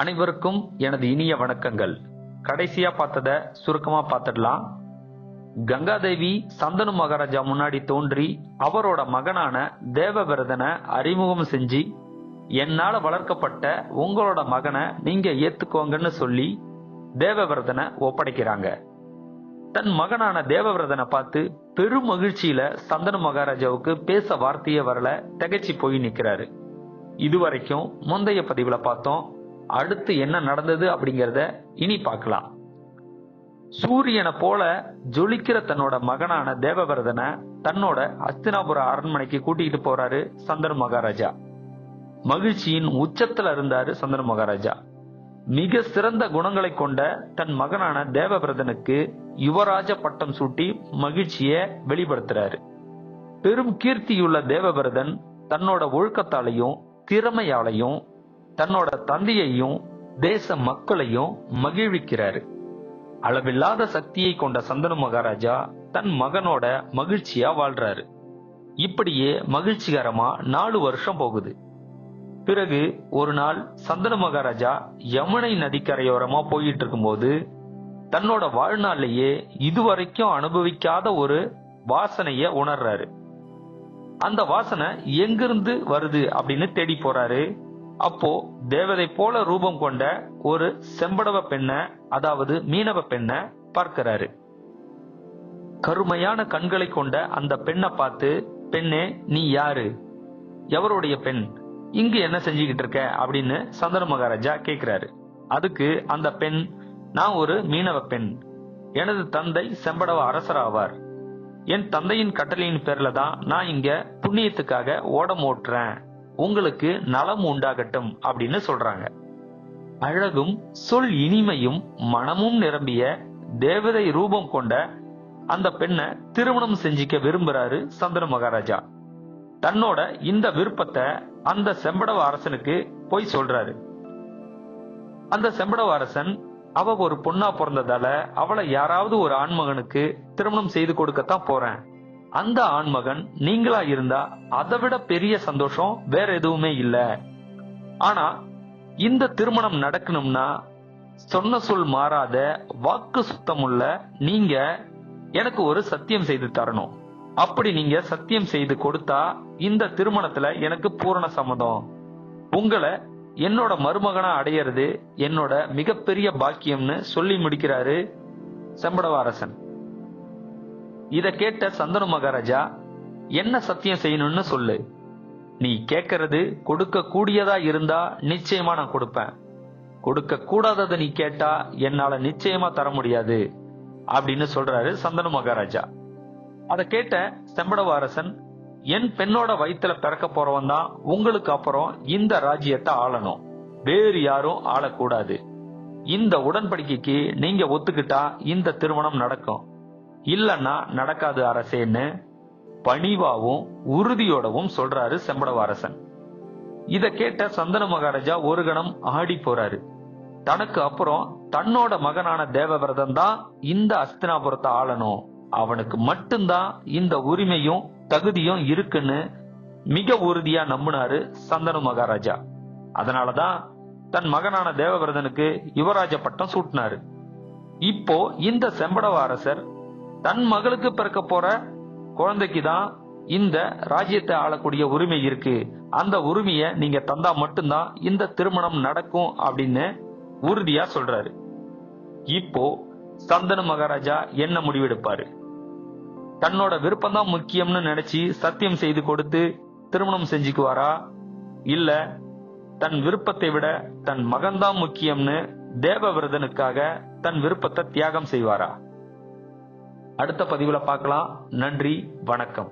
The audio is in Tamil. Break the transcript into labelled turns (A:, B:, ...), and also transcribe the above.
A: அனைவருக்கும் எனது இனிய வணக்கங்கள். கடைசியா பார்த்தத சுருக்கமா பார்த்துடலாம். கங்காதேவி சந்தனு மகாராஜா முன்னாடி தோன்றி அவரோட மகனான தேவவிரதனை அறிமுகம் செஞ்சு என்னால வளர்க்கப்பட்ட உங்களோட மகனை நீங்க ஏத்துக்கோங்கன்னு சொல்லி தேவவிரதனை ஒப்படைக்கிறாங்க. தன் மகனான தேவவிரதனை பார்த்து பெரும் மகிழ்ச்சியில சந்தனு மகாராஜாவுக்கு பேச வார்த்தையே வரல திகச்சு போய் நிக்கிறாரு. இதுவரைக்கும் முந்தைய பதிவுல பார்த்தோம் அடுத்து என்ன நடந்தது அப்படிங்கிறத இனி பார்க்கலாம். சூரியனை போல ஜொலிக்கிற தன்னோட மகனான தேவவிரதனை தன்னோட அஸ்தினாபுர அரண்மனைக்கு கூட்டிட்டு போறாரு சந்தன மகாராஜா. மகிழ்ச்சியின் உச்சத்துல இருந்தாரு சந்தன மகாராஜா. மிக சிறந்த குணங்களை கொண்ட தன் மகனான தேவபிரதனுக்கு யுவராஜ பட்டம் சூட்டி மகிழ்ச்சிய வெளிப்படுத்துறாரு. பெரும் கீர்த்தியுள்ள தேவபிரதன் தன்னோட ஒழுக்கத்தாலையும் திறமையாலையும் தன்னோட தந்தையையும் தேச மக்களையும் மகிழ்விக்கிறாரு. அளவில்லாத சக்தியை கொண்ட சந்தனு மகாராஜா தன் மகனோட மகிழ்ச்சியா வாழ்றாரு. இப்படியே மகிழ்ச்சிகரமா நாலு வருஷம் போகுது. பிறகு ஒரு நாள் சந்தன மகாராஜா யமுனை நதிக்கரையோரமா போயிட்டு இருக்கும்போது தன்னோட வாழ்நாள்லயே இதுவரைக்கும் அனுபவிக்காத ஒரு வாசனைய உணர்றாரு. அந்த வாசனை எங்கிருந்து வருது அப்படின்னு தேடி போறாரு. அப்போ தேவதை போல ரூபம் கொண்ட ஒரு செம்படவ பெண்ண அதாவது மீனவ பெண்ண பார்க்கிறாரு. கருமையான கண்களை கொண்ட அந்த பெண்ணை பார்த்து பெண்ணே நீ யாரு? எவருடைய பெண்? இங்கு என்ன செஞ்சுக்கிட்டு இருக்க? அப்படின்னு சந்தன மகாராஜா கேக்குறாரு. அதுக்கு அந்த பெண் நான் ஒரு மீனவ பெண். எனது தந்தை செம்படவ அரசர் ஆவார் என் தந்தையின் கட்டளையின் பேர்ல தான் நான் இங்க புண்ணியத்துக்காக ஓடம் ஓட்டுறேன். உங்களுக்கு நலம் உண்டாகட்டும் அப்படின்னு சொல்றாங்க. அழகும் சொல் இனிமையும் மனமும் நிரம்பிய தேவதை ரூபம் கொண்ட அந்த பெண்ணை திருமணம் செஞ்சிக்க விரும்புறாரு சந்திர மகாராஜா. தன்னோட இந்த விருப்பத்தை அந்த செம்படவ அரசனுக்கு போய் சொல்றாரு. அந்த செம்படவ அரசன் அவ ஒரு பொண்ணா பிறந்ததால அவளை யாராவது ஒரு ஆண்மகனுக்கு திருமணம் செய்து கொடுக்கத்தான் போறேன். அந்த ஆண்மகன் நீங்களா இருந்தா அதை விட பெரிய சந்தோஷம் வேற எதுவுமே இல்ல. ஆனா இந்த திருமணம் நடக்கணும்னா சொன்ன சொல் மாறாத வாக்கு சுத்தமுள்ள நீங்க எனக்கு ஒரு சத்தியம் செய்து தரணும். அப்படி நீங்க சத்தியம் செய்து கொடுத்தா இந்த திருமணத்துல எனக்கு பூரண சம்மதம். உங்களை என்னோட மருமகனா அடையிறது என்னோட மிகப்பெரிய பாக்கியம்னு சொல்லி முடிக்கிறாரு செம்படவாரசன் இத கேட்ட சந்தனு மகாராஜா என்ன சத்தியம் செய்யணும்னு சொல்லு. நீ கேட்கறது கொடுக்க கூடியதா இருந்தா நிச்சயமா நான் கொடுப்பேன். கொடுக்க கூடாததை நீ கேட்டா என்னால நிச்சயமா தர முடியாது அப்படின்னு சொல்றாரு சந்தனு மகாராஜா. அத கேட்ட செம்படவ அரசன் என் பெண்ணோட வயிற்றுல பிறக்க போறவன் தான் உங்களுக்கு அப்புறம் இந்த ராஜ்யத்தை ஆளணும். வேறு யாரும் ஆளக்கூடாது. இந்த உடன்படிக்கைக்கு நீங்க ஒத்துக்கிட்டா இந்த திருமணம் நடக்கும். இல்லைன்னா நடக்காது அரசேன்னு பணிவாவும் உறுதியோடவும் சொல்றாரு செம்படவ அரசன் இத கேட்ட சந்தன மகாராஜா ஒரு கணம் ஆடி போறாரு. தனக்கு அப்புறம் தன்னோட மகனான தேவவிரதன் தான் இந்த அஸ்தினாபுரத்தை ஆளணும். அவனுக்கு மட்டும்தான் இந்த உரிமையும் தகுதியும் இருக்குன்னு மிக உறுதியா நம்பினாரு சந்தனு மகாராஜா. அதனாலதான் தன் மகனான தேவவிரதனுக்கு யுவராஜ பட்டம் சூட்டினாரு. இப்போ இந்த செம்படவ அரசர் தன் மகளுக்கு பிறக்க போற குழந்தைக்கு தான் இந்த ராஜ்யத்தை ஆளக்கூடிய உரிமை இருக்கு. அந்த உரிமைய நீங்க தந்தா மட்டும்தான் இந்த திருமணம் நடக்கும் அப்படின்னு உறுதியா சொல்றாரு. இப்போ சந்தன மகாராஜா என்ன முடிவெடுப்பாரு? தன்னோட விருப்பம் தான் முக்கியம்னு நினைச்சு சத்தியம் செய்து கொடுத்து திருமணம் செஞ்சுக்குவாரா? இல்ல தன் விருப்பத்தை விட தன் மகன்தான் முக்கியம்னு தேவவிரதனுக்காக தன் விருப்பத்தை தியாகம் செய்வாரா? அடுத்த பதிவில் பார்க்கலாம். நன்றி வணக்கம்.